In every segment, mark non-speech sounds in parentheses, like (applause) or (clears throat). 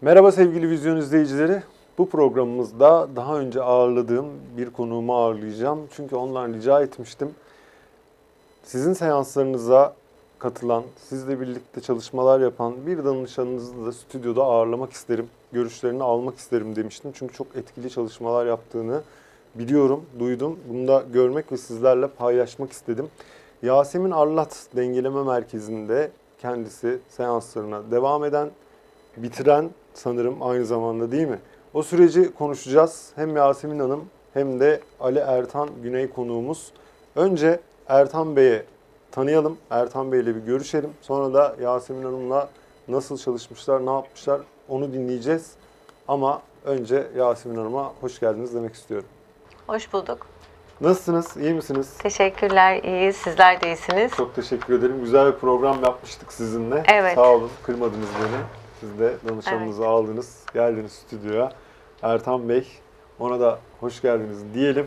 Merhaba sevgili vizyon izleyicileri. Bu programımızda daha önce ağırladığım bir konuğumu ağırlayacağım. Çünkü ondan rica etmiştim. Sizin seanslarınıza katılan, sizle birlikte çalışmalar yapan bir danışanınızı da stüdyoda ağırlamak isterim. Görüşlerini almak isterim demiştim. Çünkü çok etkili çalışmalar yaptığını biliyorum, duydum. Bunu da görmek ve sizlerle paylaşmak istedim. Yasemin Arlat Dengeleme Merkezi'nde kendisi seanslarına devam eden bitiren sanırım aynı zamanda değil mi? O süreci konuşacağız. Hem Yasemin Hanım hem de Ali Ertan Güney konuğumuz. Önce Ertan Bey'e tanıyalım. Ertan Bey'le bir görüşelim. Sonra da Yasemin Hanım'la nasıl çalışmışlar, ne yapmışlar onu dinleyeceğiz. Ama önce Yasemin Hanım'a hoş geldiniz demek istiyorum. Hoş bulduk. Nasılsınız? İyi misiniz? Teşekkürler, iyiyiz. Sizler de iyisiniz. Çok teşekkür ederim. Güzel bir program yapmıştık sizinle. Evet. Sağ olun. Kırmadınız beni. Siz de danışanınızı aldınız. Geldiniz stüdyoya. Ertan Bey, ona da hoş geldiniz diyelim.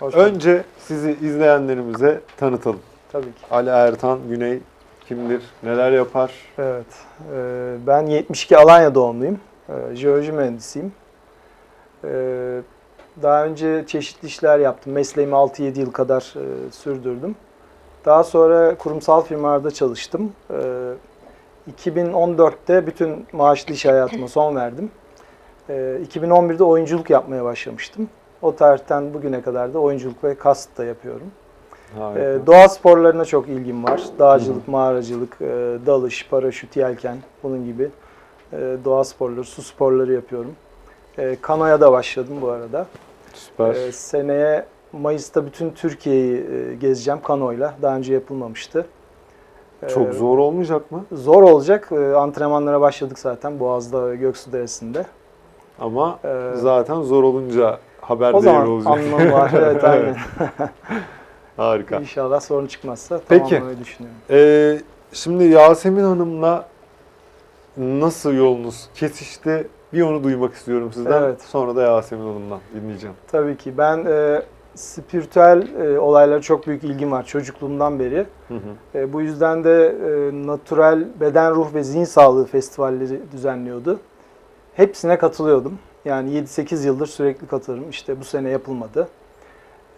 Hoş bulduk. Önce sizi izleyenlerimize tanıtalım. Tabii ki. Ali Ertan Güney kimdir? Neler yapar? Evet. Ee, ben 72 Alanya doğumluyum. Ee, jeoloji mühendisiyim. Ee, daha önce çeşitli işler yaptım. Mesleğimi 6-7 yıl kadar e, sürdürdüm. Daha sonra kurumsal firmalarda çalıştım. Ee, 2014'te bütün maaşlı iş hayatıma son verdim. Ee, 2011'de oyunculuk yapmaya başlamıştım. O tarihten bugüne kadar da oyunculuk ve kast da yapıyorum. Harika. Ee, doğa sporlarına çok ilgim var. Dağcılık, mağaracılık, e, dalış, paraşüt, yelken bunun gibi e, doğa sporları, su sporları yapıyorum. E, kanoya da başladım bu arada. Süper. E, seneye Mayıs'ta bütün Türkiye'yi e, gezeceğim kanoyla. Daha önce yapılmamıştı. Çok zor olmayacak mı? Zor olacak. E, antrenmanlara başladık zaten Boğaz'da ve Göksu Deresi'nde. Ama Ee, zaten zor olunca haber O değeri zaman olacak. anlamı var. (laughs) Evet aynen. Harika. İnşallah sorun çıkmazsa Peki. tamamlamayı düşünüyorum. Ee, şimdi Yasemin Hanım'la nasıl yolunuz kesişti? Bir onu duymak istiyorum sizden. Evet. Sonra da Yasemin Hanım'dan dinleyeceğim. Tabii ki. Ben e, spiritüel e, olaylara çok büyük ilgim var çocukluğumdan beri. Hı hı. E, bu yüzden de e, natural beden, ruh ve zihin sağlığı festivalleri düzenliyordu. Hepsine katılıyordum. Yani 7-8 yıldır sürekli katılırım. İşte bu sene yapılmadı.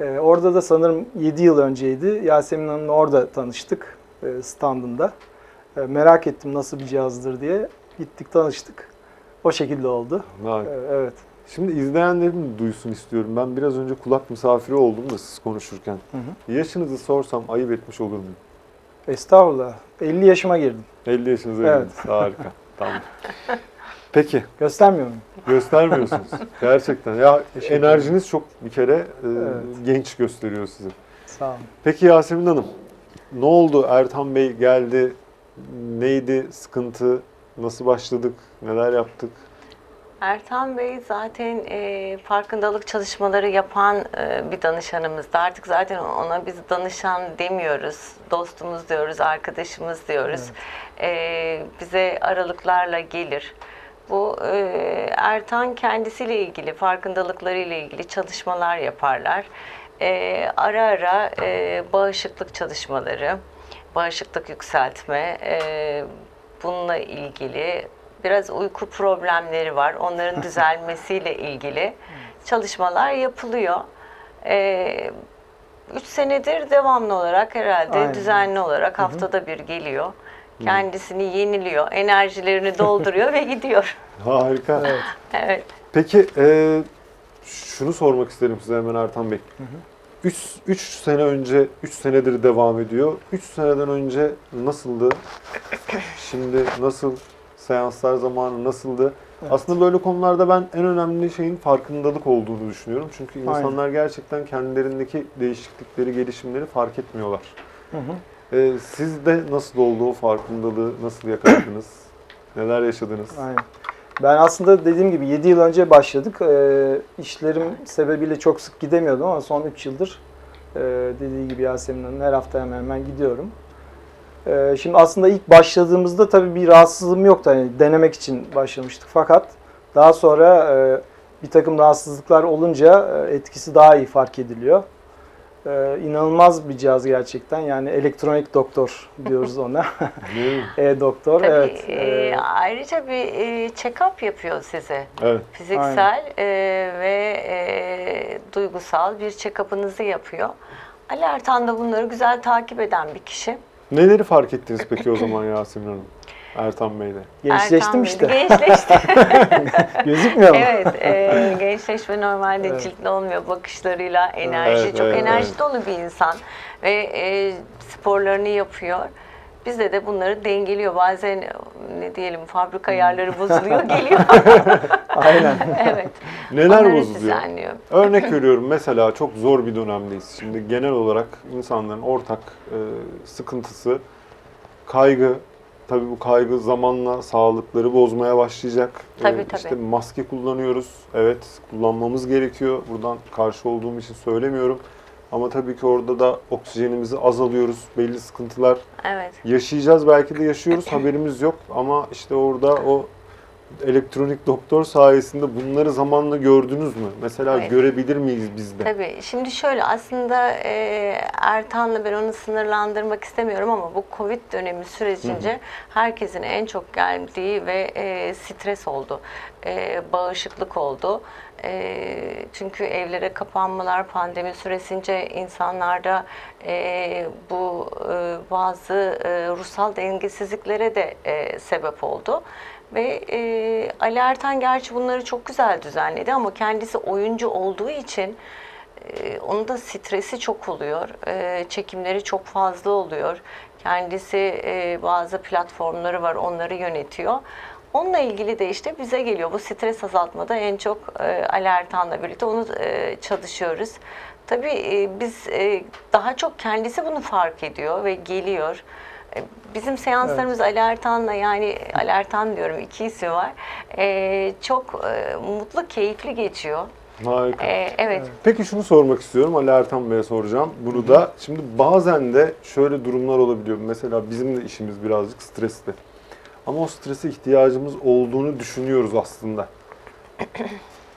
E, orada da sanırım 7 yıl önceydi. Yasemin Hanım'la orada tanıştık e, standında. E, merak ettim nasıl bir cihazdır diye. Gittik tanıştık. O şekilde oldu. Harika. E, evet. Şimdi izleyenlerim duysun istiyorum. Ben biraz önce kulak misafiri oldum da siz konuşurken. Hı hı. Yaşınızı sorsam ayıp etmiş olur muyum? Estağfurullah. 50 yaşıma girdim. 50 yaşınıza Evet. geldiniz. Harika. Tamam. Peki. Göstermiyor muyum? Göstermiyorsunuz. (laughs) Gerçekten. Ya Teşekkür enerjiniz çok bir kere e, Evet. genç gösteriyor sizi. Sağ olun. Peki Yasemin Hanım, ne oldu? Ertan Bey geldi. Neydi sıkıntı? Nasıl başladık? Neler yaptık? Ertan Bey zaten e, farkındalık çalışmaları yapan e, bir danışanımızdı. Artık zaten ona biz danışan demiyoruz. Dostumuz diyoruz, arkadaşımız diyoruz. E, bize aralıklarla gelir. Bu e, Ertan kendisiyle ilgili, farkındalıklarıyla ilgili çalışmalar yaparlar. E, ara ara e, bağışıklık çalışmaları, bağışıklık yükseltme, e, bununla ilgili biraz uyku problemleri var. Onların (laughs) düzelmesiyle ilgili çalışmalar yapılıyor. Ee, üç senedir devamlı olarak herhalde Aynen. düzenli olarak haftada bir geliyor. Kendisini yeniliyor, enerjilerini dolduruyor ve gidiyor. (laughs) Harika. Evet. (laughs) Evet. Peki e, şunu sormak isterim size hemen Ertan Bey. 3 sene önce, 3 senedir devam ediyor. 3 seneden önce nasıldı? Şimdi nasıl? Seanslar zamanı nasıldı? Evet. Aslında böyle konularda ben en önemli şeyin farkındalık olduğunu düşünüyorum. Çünkü Aynen. insanlar gerçekten kendilerindeki değişiklikleri, gelişimleri fark etmiyorlar. Hı hı. E, sizde nasıl oldu o farkındalığı? Nasıl yakaladınız? (coughs) Neler yaşadınız? Aynen. Ben aslında dediğim gibi 7 yıl önce başladık. Ee, işlerim sebebiyle çok sık gidemiyordum ama son 3 yıldır e, dediği gibi Yasemin Hanım her hafta hemen hemen gidiyorum. Ee, şimdi aslında ilk başladığımızda tabii bir rahatsızlığım yoktu. Hani denemek için başlamıştık. Fakat daha sonra e, bir takım rahatsızlıklar olunca e, etkisi daha iyi fark ediliyor. Ee, inanılmaz bir cihaz gerçekten. Yani elektronik doktor (laughs) diyoruz ona. Değil mi? (laughs) E-doktor. Tabii evet. e, ayrıca bir e, check-up yapıyor size. Evet. Fiziksel e, ve e, duygusal bir check-up'ınızı yapıyor. Ali Ertan da bunları güzel takip eden bir kişi. Neleri fark ettiniz peki o zaman Yasemin Hanım? Ertan Bey'de. gençleştim Ertan Bey işte. de Gençleşti. (laughs) Gözükmüyor mu? evet, e, gençleşme normalde Evet. ciltli olmuyor bakışlarıyla, enerji, Evet, çok evet, enerji evet. dolu bir insan ve e, sporlarını yapıyor. Bizde de bunları dengeliyor. Bazen ne diyelim fabrika ayarları bozuluyor, (laughs) geliyor. (laughs) Aynen. evet. Neler onları bozuluyor? düzenliyor. Örnek (laughs) veriyorum mesela çok zor bir dönemdeyiz. Şimdi genel olarak insanların ortak e, sıkıntısı kaygı. Tabii bu kaygı zamanla sağlıkları bozmaya başlayacak. E, Tabii, tabii. İşte maske kullanıyoruz. Evet kullanmamız gerekiyor. Buradan karşı olduğum için söylemiyorum. Ama tabii ki orada da oksijenimizi azalıyoruz. Belli sıkıntılar Evet. yaşayacağız. Belki de yaşıyoruz. Haberimiz yok. Ama işte orada o elektronik doktor sayesinde bunları zamanla gördünüz mü? Mesela Evet. görebilir miyiz biz de? Tabii. Şimdi şöyle aslında e, Ertan'la ben onu sınırlandırmak istemiyorum ama bu Covid dönemi sürecince herkesin en çok geldiği ve e, stres oldu. E, bağışıklık oldu. E, çünkü evlere kapanmalar pandemi süresince insanlarda e, bu e, bazı e, ruhsal dengesizliklere de e, sebep oldu. Ve e, Ali Ertan gerçi bunları çok güzel düzenledi ama kendisi oyuncu olduğu için e, onun da stresi çok oluyor. E, çekimleri çok fazla oluyor. Kendisi e, bazı platformları var onları yönetiyor. Onunla ilgili de işte bize geliyor. Bu stres azaltmada en çok e, Ali Ertan'la birlikte onu e, çalışıyoruz. Tabii e, biz e, daha çok kendisi bunu fark ediyor ve geliyor. Bizim seanslarımız Ali Ertan'la yani Ali Ertan diyorum iki isim var. E, çok e, mutlu, keyifli geçiyor. Harika. E, evet. Peki şunu sormak istiyorum. Ali Ertan Bey'e soracağım. Bunu da şimdi bazen de şöyle durumlar olabiliyor. Mesela bizim de işimiz birazcık stresli. Ama o strese ihtiyacımız olduğunu düşünüyoruz aslında. (coughs)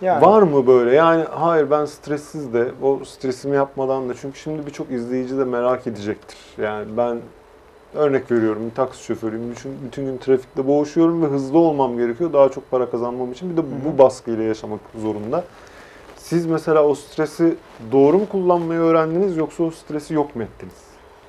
Yani, Var mı böyle? Yani hayır ben stressiz de o stresimi yapmadan da çünkü şimdi birçok izleyici de merak edecektir. Yani ben örnek veriyorum bir taksi şoförüyüm. Bütün, bütün gün trafikte boğuşuyorum ve hızlı olmam gerekiyor. Daha çok para kazanmam için bir de bu baskıyla yaşamak zorunda. Siz mesela o stresi doğru mu kullanmayı öğrendiniz yoksa o stresi yok mu ettiniz?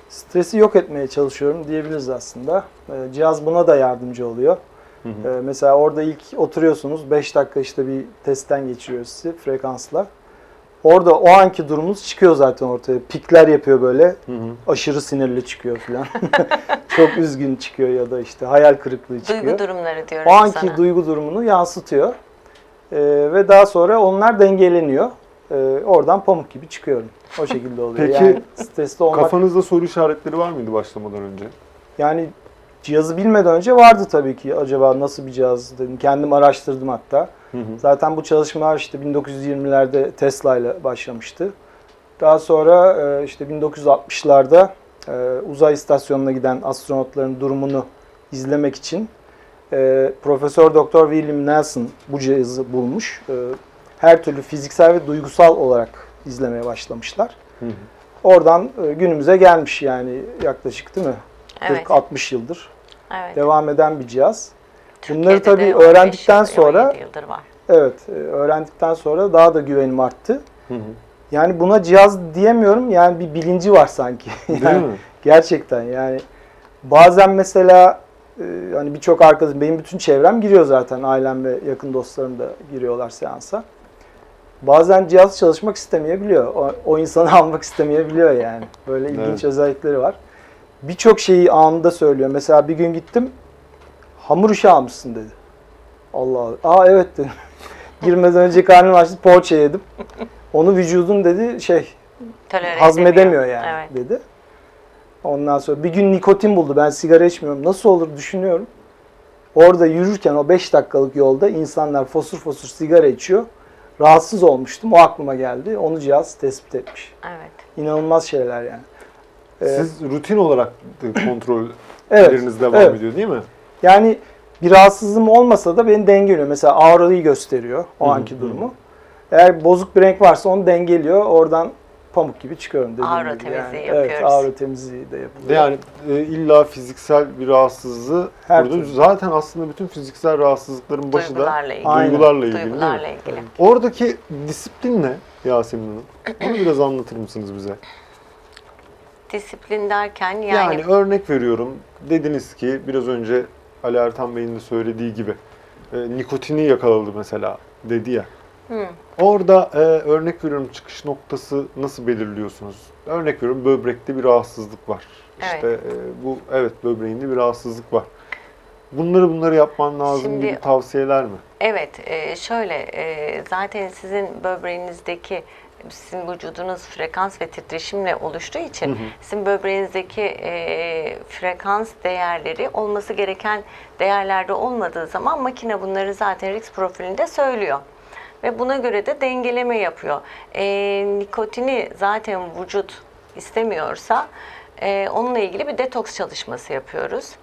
Stresi yok etmeye çalışıyorum diyebiliriz aslında. Ee, cihaz buna da yardımcı oluyor. Hı hı. Ee, mesela orada ilk oturuyorsunuz 5 dakika işte bir testten geçiriyor sizi frekansla. Orada o anki durumunuz çıkıyor zaten ortaya. Pikler yapıyor böyle. Hı hı. Aşırı sinirli çıkıyor falan. (laughs) Çok üzgün çıkıyor ya da işte hayal kırıklığı çıkıyor. Duygu durumları diyorum o anki sana. duygu durumunu yansıtıyor. Ee, ve daha sonra onlar dengeleniyor. Ee, oradan pamuk gibi çıkıyorum. O şekilde oluyor. Peki, yani stresli olmak Kafanızda soru işaretleri var mıydı başlamadan önce? yani cihazı bilmeden önce vardı tabii ki. Acaba nasıl bir cihaz dedim. Kendim araştırdım hatta. Hı hı. Zaten bu çalışmalar işte 1920'lerde Tesla ile başlamıştı. Daha sonra e, işte 1960'larda e, uzay istasyonuna giden astronotların durumunu izlemek için e, Profesör Doktor William Nelson bu cihazı bulmuş. Her türlü fiziksel ve duygusal olarak izlemeye başlamışlar. Hı hı. Oradan günümüze gelmiş yani yaklaşık değil mi? Evet. 40-60 yıldır evet. devam eden bir cihaz. Türkiye'de Bunları tabii de 15 öğrendikten yıl, sonra 17 yıldır var. Evet, e, öğrendikten sonra daha da güvenim arttı. Hı hı. Yani buna cihaz diyemiyorum. Yani bir bilinci var sanki. Değil (laughs) Yani mi? Gerçekten yani bazen mesela e, hani birçok arkadaşım benim bütün çevrem giriyor zaten ailem ve yakın dostlarım da giriyorlar seansa. Bazen cihaz çalışmak istemeyebiliyor. O, o insanı (laughs) almak istemeyebiliyor yani. Böyle ilginç Evet. özellikleri var. Birçok şeyi anında söylüyor. Mesela bir gün gittim. Hamur işi almışsın dedi. Allah Allah. Aa evet dedim. (laughs) Girmeden önce karnım açtı poğaça yedim. Onu vücudun dedi şey Tolere hazmedemiyor edemiyor. yani Evet. dedi. Ondan sonra bir gün nikotin buldu. Ben sigara içmiyorum. Nasıl olur düşünüyorum. Orada yürürken o 5 dakikalık yolda insanlar fosur fosur sigara içiyor. Rahatsız olmuştum. O aklıma geldi. Onu cihaz tespit etmiş. Evet. İnanılmaz şeyler yani. Ee, Siz rutin olarak (laughs) evet, kontrolleriniz devam evet. ediyor değil mi? Yani bir rahatsızlığım olmasa da beni dengeliyor. Mesela ağrıyı gösteriyor o Hı anki hı. durumu. Eğer bozuk bir renk varsa onu dengeliyor. Oradan pamuk gibi çıkıyorum dediğim Ağrı gibi. temizliği Evet, yapıyoruz. ağrı temizliği de yapılıyor. Yani e, illa fiziksel bir rahatsızlığı Her burada türlü. zaten aslında bütün fiziksel rahatsızlıkların başı da Duygularla ilgili. Duygularla ilgili. Duygularla ilgili. Oradaki disiplin ne Yasemin Hanım? Onu biraz anlatır mısınız bize? Disiplin derken yani, Yani, örnek veriyorum. Dediniz ki biraz önce Ali Ertan Bey'in de söylediği gibi e, nikotini yakaladı mesela dedi ya. Hı. Orada e, örnek veriyorum çıkış noktası nasıl belirliyorsunuz? Örnek veriyorum böbrekte bir rahatsızlık var. İşte Evet. e, bu evet böbreğinde bir rahatsızlık var. Bunları bunları yapman lazım Şimdi- gibi tavsiyeler mi? Evet, e, şöyle e, zaten sizin böbreğinizdeki sizin vücudunuz frekans ve titreşimle oluştuğu için sizin böbreğinizdeki e, frekans değerleri olması gereken değerlerde olmadığı zaman makine bunları zaten risk profilinde söylüyor. Ve buna göre de dengeleme yapıyor. E, nikotini zaten vücut istemiyorsa e, onunla ilgili bir detoks çalışması yapıyoruz.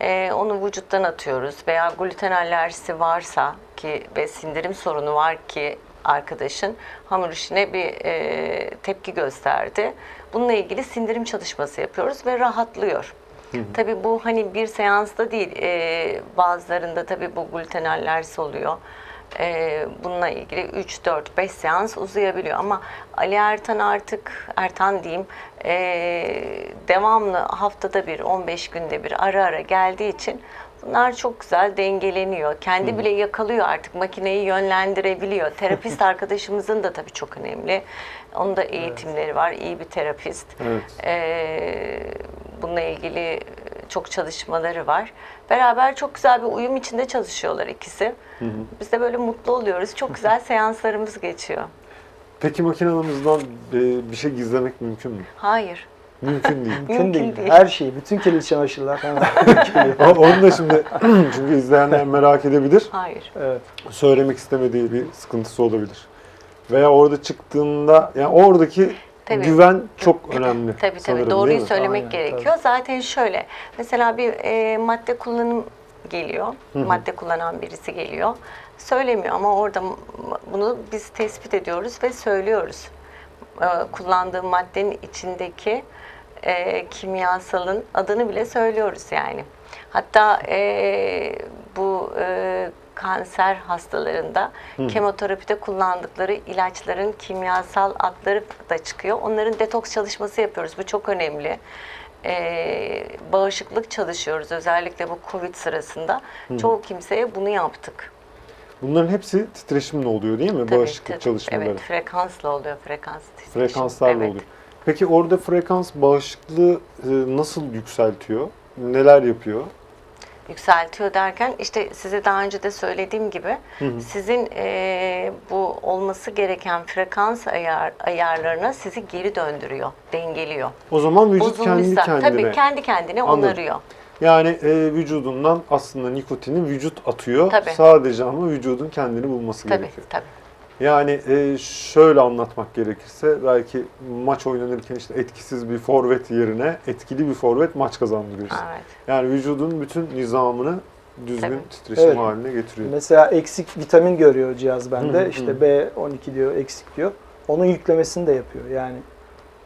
Ee, onu vücuttan atıyoruz veya gluten alerjisi varsa ki ve sindirim sorunu var ki arkadaşın hamur işine bir e, tepki gösterdi. Bununla ilgili sindirim çalışması yapıyoruz ve rahatlıyor. Tabii bu hani bir seansta değil, e, bazılarında tabii bu gluten alerjisi oluyor. E, bununla ilgili 3, 4, 5 seans uzayabiliyor ama Ali Ertan artık, Ertan diyeyim, e, devamlı haftada bir, 15 günde bir ara ara geldiği için bunlar çok güzel dengeleniyor. Kendi bile yakalıyor artık makineyi yönlendirebiliyor. Terapist (laughs) arkadaşımızın da tabii çok önemli. Onun da eğitimleri var, iyi bir terapist. Evet. Ee, bununla ilgili çok çalışmaları var. Beraber çok güzel bir uyum içinde çalışıyorlar ikisi. Biz de böyle mutlu oluyoruz. Çok güzel (laughs) seanslarımız geçiyor. Peki makinamızdan e, bir şey gizlemek mümkün mü? Hayır. Mümkün değil. Mümkün, Mümkün değil. değil. Her şeyi, bütün kirli çamaşırlar. (laughs) Ama Onu da şimdi (clears throat) çünkü izleyenler merak edebilir. Hayır. Evet. Söylemek istemediği bir sıkıntısı olabilir. Veya orada çıktığında yani oradaki Tabii. güven çok önemli. Tabii tabii sanırım, doğruyu söylemek Aynen, gerekiyor. Zaten şöyle mesela bir e, madde kullanım geliyor. Madde kullanan birisi geliyor. Söylemiyor ama orada bunu biz tespit ediyoruz ve söylüyoruz. E, kullandığı maddenin içindeki e, kimyasalın adını bile söylüyoruz yani. Hatta e, bu e, kanser hastalarında kemoterapide kullandıkları ilaçların kimyasal adları da çıkıyor. Onların detoks çalışması yapıyoruz. Bu çok önemli. E, bağışıklık çalışıyoruz. Özellikle bu Covid sırasında. Çoğu kimseye bunu yaptık. Bunların hepsi titreşimle oluyor değil mi? Tabii, Bağışıklık tabii. çalışmaları. Evet, frekansla oluyor. Frekans titreşim. Frekanslarla Evet. oluyor. Peki orada frekans bağışıklığı e, nasıl yükseltiyor? Neler yapıyor? yükseltiyor derken işte size daha önce de söylediğim gibi sizin eee, bu olması gereken frekans ayar, ayarlarına sizi geri döndürüyor, dengeliyor. O zaman vücut kendi Bozulmuşsa kendine. tabii kendi kendine Anladım. onarıyor. Yani e, vücudundan aslında nikotini vücut atıyor. Tabii. Sadece ama vücudun kendini bulması Tabii gerekiyor. tabii. Yani e, şöyle anlatmak gerekirse belki maç oynanırken işte etkisiz bir forvet yerine etkili bir forvet maç kazandırıyorsun. Evet. Yani vücudun bütün nizamını düzgün Tabii. titreşim Evet. haline getiriyor. Mesela eksik vitamin görüyor cihaz bende. Hı hı, işte hı. B12 diyor, eksik diyor. Onun yüklemesini de yapıyor. Yani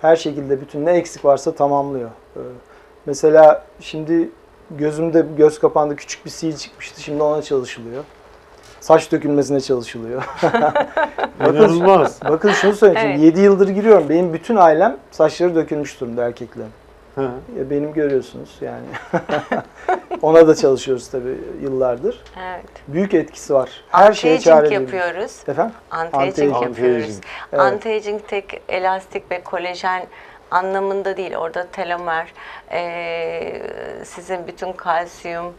her şekilde bütün ne eksik varsa tamamlıyor. Ee, Mesela şimdi gözümde göz kapağında küçük bir sil çıkmıştı. Şimdi ona çalışılıyor. Saç dökülmesine çalışılıyor. (laughs) İnanılmaz. Bakın şunu söyleyeyim. Evet. Şimdi 7 yıldır giriyorum. Benim bütün ailem saçları dökülmüş durumda erkeklerin. Hı. Ya benim görüyorsunuz yani. (laughs) Ona da çalışıyoruz tabii yıllardır. Evet. Büyük etkisi var. Her şeye Anti-aging çare yapıyoruz. Efendim? Anti-aging Anti-aging. yapıyoruz. Evet. Anti-aging tek elastik ve kolajen anlamında değil. Orada telomer, eee, sizin bütün kalsiyum,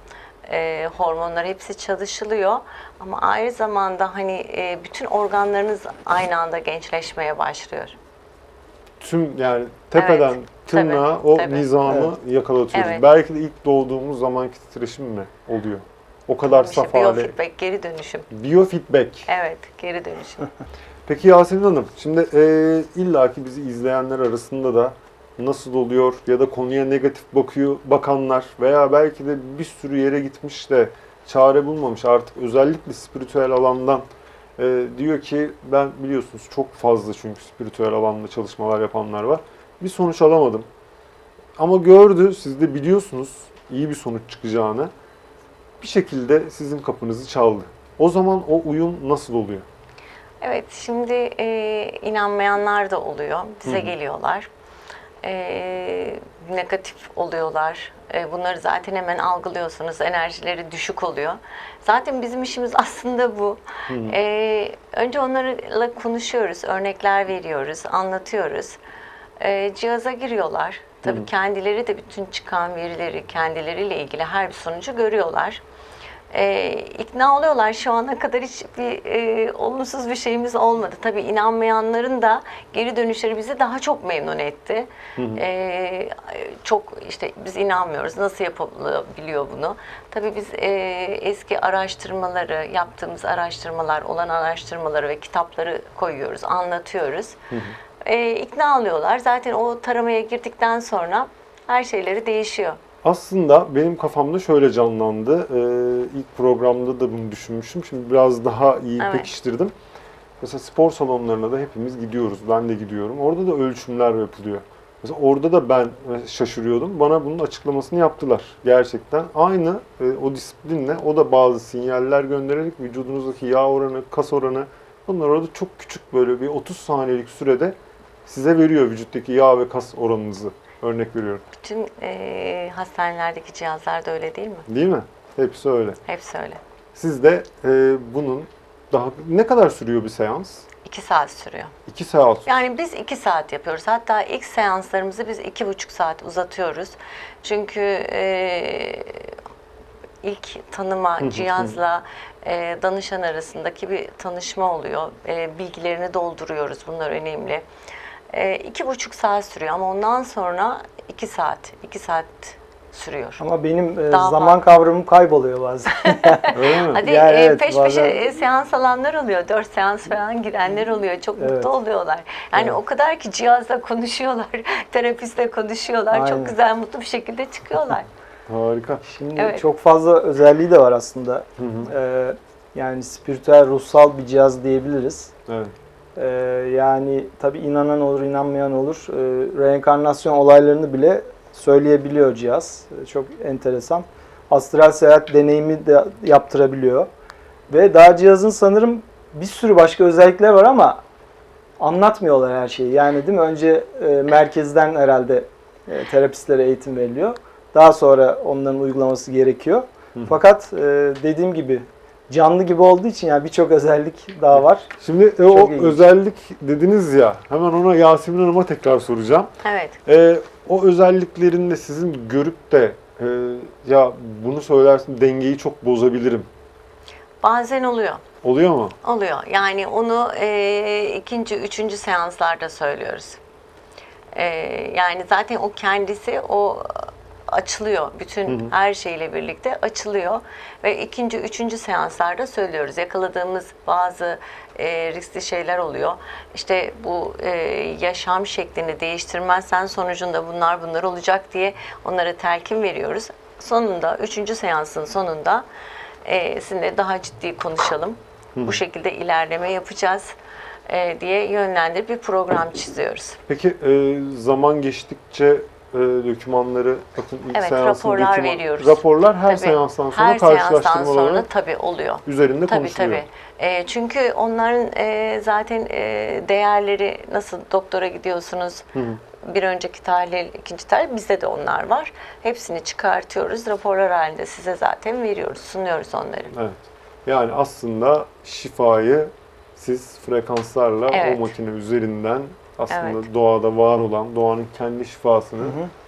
eee, hormonlar hepsi çalışılıyor. Ama aynı zamanda hani eee, bütün organlarınız aynı anda gençleşmeye başlıyor. Tüm yani tepeden Evet, tırnağa tabii, o tabii. nizamı yakalatıyoruz. Evet. Belki de ilk doğduğumuz zamanki titreşim mi oluyor? O kadar İşte saf hale. biofeedback, geri dönüşüm. Biofeedback. Evet, geri dönüşüm. (laughs) Peki Yasemin Hanım, şimdi e, illaki bizi izleyenler arasında da nasıl oluyor ya da konuya negatif bakıyor bakanlar veya belki de bir sürü yere gitmiş de çare bulmamış artık özellikle spiritüel alandan Ee, diyor ki ben biliyorsunuz çok fazla çünkü spiritüel alanda çalışmalar yapanlar var. Bir sonuç alamadım. Ama gördü, siz de biliyorsunuz iyi bir sonuç çıkacağını. Bir şekilde sizin kapınızı çaldı. O zaman o uyum nasıl oluyor? Evet, şimdi e, inanmayanlar da oluyor. Bize Hı hı. geliyorlar. E, negatif oluyorlar. E, bunları zaten hemen algılıyorsunuz. Enerjileri düşük oluyor. Zaten bizim işimiz (laughs) aslında bu. E, önce onlarla konuşuyoruz, örnekler veriyoruz, anlatıyoruz. E, cihaza giriyorlar. Tabii kendileri de bütün çıkan verileri, kendileriyle ilgili her bir sonucu görüyorlar. E, ikna oluyorlar. Şu ana kadar hiçbir e, olumsuz bir şeyimiz olmadı. Tabii inanmayanların da geri dönüşleri bizi daha çok memnun etti. E, çok işte biz inanmıyoruz. Nasıl yapabiliyor bunu? Tabii biz e, eski araştırmaları, yaptığımız araştırmalar, olan araştırmaları ve kitapları koyuyoruz, anlatıyoruz. E, ikna alıyorlar. Zaten o taramaya girdikten sonra her şeyleri değişiyor. Aslında benim kafamda şöyle canlandı. Ee, ilk programda da bunu düşünmüştüm. Şimdi biraz daha iyi Evet. pekiştirdim. Mesela spor salonlarına da hepimiz gidiyoruz. Ben de gidiyorum. Orada da ölçümler yapılıyor. Mesela orada da ben şaşırıyordum. Bana bunun açıklamasını yaptılar. Gerçekten aynı e, o disiplinle o da bazı sinyaller göndererek vücudunuzdaki yağ oranı, kas oranı bunlar orada çok küçük böyle bir 30 saniyelik sürede size veriyor vücuttaki yağ ve kas oranınızı. Örnek veriyorum. Bütün e, hastanelerdeki cihazlar da öyle değil mi? Değil mi? Hepsi öyle. Hepsi öyle. Siz de e, bunun daha ne kadar sürüyor bir seans? İki saat sürüyor. 2 saat. Yani biz iki saat yapıyoruz. Hatta ilk seanslarımızı biz iki buçuk saat uzatıyoruz. Çünkü e, ilk tanıma cihazla e, danışan arasındaki bir tanışma oluyor. E, bilgilerini dolduruyoruz. Bunlar önemli. E, iki buçuk saat sürüyor ama ondan sonra iki saat, iki saat sürüyor. Ama benim e, Daha zaman kavramım kayboluyor bazen. (laughs) Öyle mi? Hadi Yani e, evet, peş bazen- peşe e, seans alanlar oluyor. Dört seans falan girenler oluyor. Çok Evet. mutlu oluyorlar. Yani Evet. o kadar ki cihazla konuşuyorlar, (laughs) terapistle konuşuyorlar. Aynen. Çok güzel, mutlu bir şekilde çıkıyorlar. (laughs) Harika. Şimdi Evet. çok fazla özelliği de var aslında. Hı hı. Ee, yani spiritüel, ruhsal bir cihaz diyebiliriz. Evet. Ee, yani tabii inanan olur, inanmayan olur. Ee, reenkarnasyon olaylarını bile söyleyebiliyor cihaz. Ee, çok enteresan. Astral seyahat deneyimi de yaptırabiliyor. Ve daha cihazın sanırım bir sürü başka özellikler var ama anlatmıyorlar her şeyi. Yani değil mi? Önce e, merkezden herhalde e, terapistlere eğitim veriliyor. Daha sonra onların uygulaması gerekiyor. Fakat e, dediğim gibi canlı gibi olduğu için yani birçok özellik daha var. Şimdi e, o ilginç. özellik dediniz ya hemen ona Yasemin Hanım'a tekrar soracağım. Evet. E, o özelliklerinde sizin görüp de e, ya bunu söylersin dengeyi çok bozabilirim. Bazen oluyor. Oluyor mu? Oluyor. Yani onu e, ikinci, üçüncü seanslarda söylüyoruz. E, yani zaten o kendisi o açılıyor. Bütün her şeyle birlikte açılıyor. Ve ikinci, üçüncü seanslarda söylüyoruz. Yakaladığımız bazı e, riskli şeyler oluyor. İşte bu e, yaşam şeklini değiştirmezsen sonucunda bunlar bunlar olacak diye onlara telkin veriyoruz. Sonunda, üçüncü seansın sonunda e, sizinle daha ciddi konuşalım. Bu şekilde ilerleme yapacağız e, diye yönlendirip bir program çiziyoruz. Peki e, zaman geçtikçe e, dokümanları bakın ilk Evet, seansın raporlar doküman- veriyoruz. Raporlar her Tabii, seanstan sonra her seanstan karşılaştırma sonra olarak tabii oluyor. üzerinde Tabii konuşuluyor. tabii. E, çünkü onların e, zaten e, değerleri nasıl doktora gidiyorsunuz bir önceki tahlil, ikinci tahlil bizde de onlar var. Hepsini çıkartıyoruz. Raporlar halinde size zaten veriyoruz, sunuyoruz onları. Evet. Yani aslında şifayı siz frekanslarla Evet. o makine üzerinden aslında Evet. doğada var olan doğanın kendi şifasını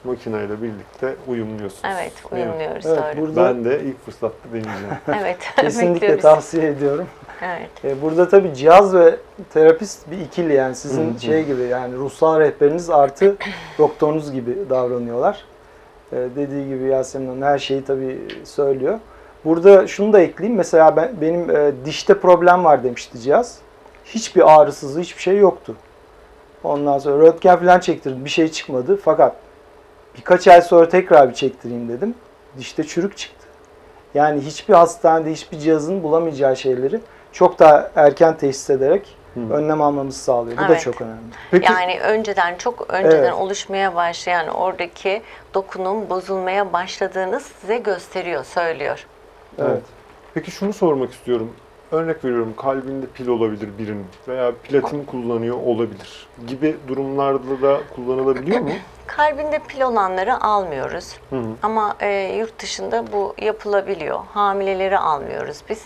makineyle birlikte uyumluyorsunuz. Evet, uyumluyoruz Evet, doğru. burada Ben de ilk fırsatta deneyeceğim. (laughs) Evet, (laughs) kesinlikle tavsiye ediyorum. Evet. E, Burada tabii cihaz ve terapist bir ikili yani sizin Hı hı. şey gibi yani ruhsal rehberiniz artı (coughs) doktorunuz gibi davranıyorlar. E, dediği gibi Yasemin Hanım her şeyi tabii söylüyor. Burada şunu da ekleyeyim. Mesela ben benim e, dişte problem var demişti cihaz. Hiçbir ağrısızlığı hiçbir şey yoktu. Ondan sonra röntgen falan çektirdim. Bir şey çıkmadı. Fakat birkaç ay sonra tekrar bir çektireyim dedim. Dişte çürük çıktı. Yani hiçbir hastanede hiçbir cihazın bulamayacağı şeyleri çok daha erken teşhis ederek Hı. önlem almamızı sağlıyor. Bu da Evet. çok önemli. Peki Yani önceden çok önceden Evet. oluşmaya başlayan oradaki dokunun bozulmaya başladığını size gösteriyor, söylüyor. Evet. Peki şunu sormak istiyorum. Örnek veriyorum kalbinde pil olabilir birinin veya platin kullanıyor olabilir gibi durumlarda da kullanılabiliyor mu? (clears throat) Kalbinde pil olanları almıyoruz. Hı hı. Ama e, yurt dışında bu yapılabiliyor. Hamileleri almıyoruz biz.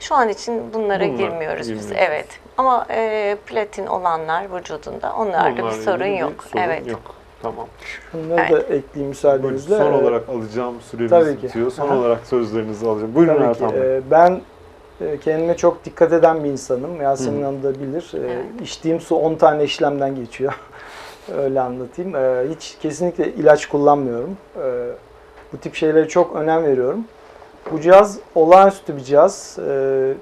Şu an için bunlara Bunlar girmiyoruz biz. Evet. Ama e, platin olanlar vücudunda onlarda Onlarla bir sorun ilgili yok. bir sorun evet. yok. Tamam. Bunları Evet. da ekleyeyim Buyurun, müsaadenizle. son Ee, olarak alacağım süremiz tabii ki. bitiyor. Son Aha. olarak sözlerinizi alacağım. Buyurun Tabii ki. Ertan Bey. Ee, Ben kendime çok dikkat eden bir insanım. Yasemin. Hanım da bilir. Ee, Evet. İçtiğim su 10 tane işlemden geçiyor. (laughs) Öyle anlatayım. Ee, Hiç kesinlikle ilaç kullanmıyorum. Ee, Bu tip şeylere çok önem veriyorum. Bu cihaz olağanüstü bir cihaz. Ee,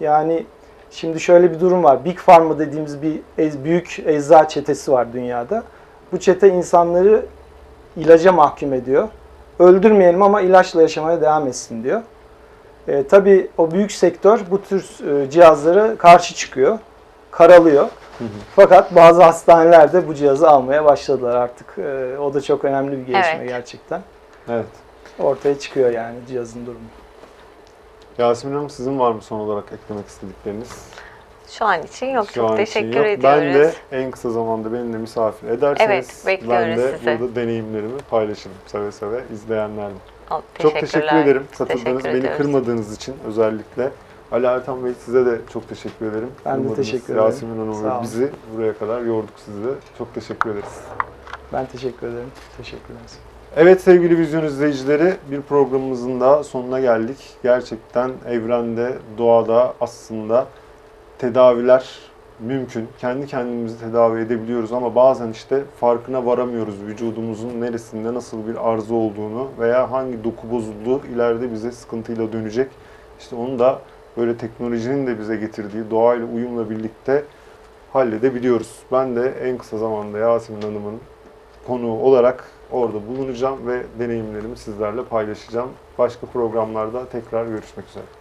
Yani şimdi şöyle bir durum var. Big Pharma dediğimiz bir ez- büyük eczacı çetesi var dünyada. Bu çete insanları ilaca mahkum ediyor. Öldürmeyelim ama ilaçla yaşamaya devam etsin diyor. E, tabii o büyük sektör bu tür e, cihazlara karşı çıkıyor, karalıyor. Hı hı. Fakat bazı hastanelerde bu cihazı almaya başladılar artık. E, o da çok önemli bir gelişme Evet. gerçekten. Evet. Ortaya çıkıyor yani cihazın durumu. Yasemin Hanım sizin var mı son olarak eklemek istedikleriniz? Şu an için yok. Şu Çok an için teşekkür yok. ediyoruz. Ben de en kısa zamanda benimle misafir ederseniz Evet, ben de sizi. burada deneyimlerimi paylaşırım seve seve izleyenlerle. Çok teşekkür ederim katıldığınız, teşekkür beni ediyoruz. kırmadığınız için özellikle. Ali Ertan Bey size de çok teşekkür ederim. Ben de Kırmadınız. teşekkür ederim. Yasemin Hanım bizi buraya kadar yorduk sizi de. Çok teşekkür ederiz. Ben teşekkür ederim. Teşekkürler. Evet sevgili vizyon izleyicileri bir programımızın da sonuna geldik. Gerçekten evrende, doğada aslında tedaviler mümkün. Kendi kendimizi tedavi edebiliyoruz ama bazen işte farkına varamıyoruz vücudumuzun neresinde nasıl bir arıza olduğunu veya hangi doku bozukluğu ileride bize sıkıntıyla dönecek. İşte onu da böyle teknolojinin de bize getirdiği doğayla uyumla birlikte halledebiliyoruz. Ben de en kısa zamanda Yasemin Hanım'ın konuğu olarak orada bulunacağım ve deneyimlerimi sizlerle paylaşacağım. Başka programlarda tekrar görüşmek üzere.